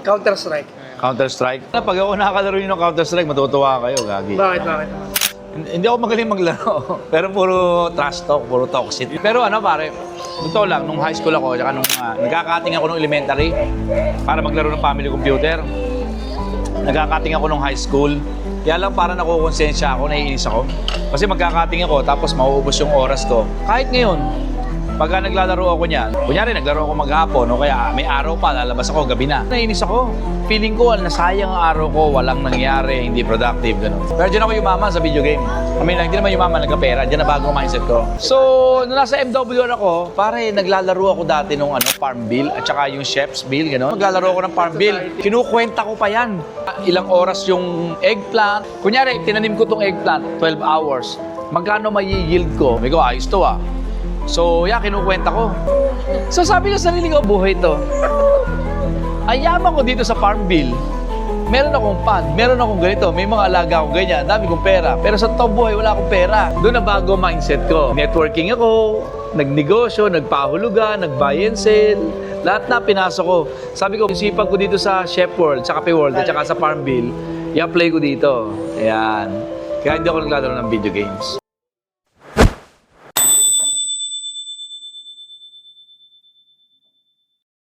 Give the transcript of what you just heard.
Counter-Strike. Counter-Strike. Pag ako nakakalaro yun ng Counter-Strike, matutuwa kayo, gagi. Bakit, bakit? Hindi ako magaling maglaro. Pero puro trash talk, puro toxic. Pero ano pare, totoo lang, nung high school ako, tsaka nung uh, nagkakating ako nung elementary para maglaro ng family computer. Nagkakating ako nung high school. Kaya lang parang nakukonsensya ako, naiinis ako. Kasi magkakating ako, tapos mauubos yung oras ko. Kahit ngayon, pagka naglalaro ako niyan, kunyari naglaro ako maghapon o kaya may araw pa, lalabas ako, gabi na. Naiinis ako. Feeling ko, nasayang ang araw ko, walang nangyari, hindi productive, ganun. Pero dyan ako yumaman sa video game. I mean, hindi naman yumaman, nagkapera. Dyan na bago ang mindset ko. So, nung nasa MWR ako, pare, naglalaro ako dati nung ano, Farm Bill at saka yung Chef's Bill, gano'n. Naglalaro ako ng Farm Bill. Kinukwenta ko pa yan. Ilang oras yung eggplant. Kunyari, tinanim ko tong eggplant, 12 hours. Magkano may yield ko? May ko, ayos to ah. So, yeah, kinukwenta ko. So, sabi ko sa sarili ko, buhay to. Ang yaman ko dito sa Farm Bill, meron akong pan, meron akong ganito, may mga alaga akong ganyan, dami kong pera. Pero sa totoong buhay, wala akong pera. Doon na bago mindset ko. Networking ako, nagnegosyo, nagpahulugan, nag-buy and sell. Lahat na pinasok ko. Sabi ko, isipan ko dito sa Chef World, sa Cafe World, at saka sa Farm Bill, i-apply ko dito. Ayan. Kaya hindi ako naglalaro ng video games.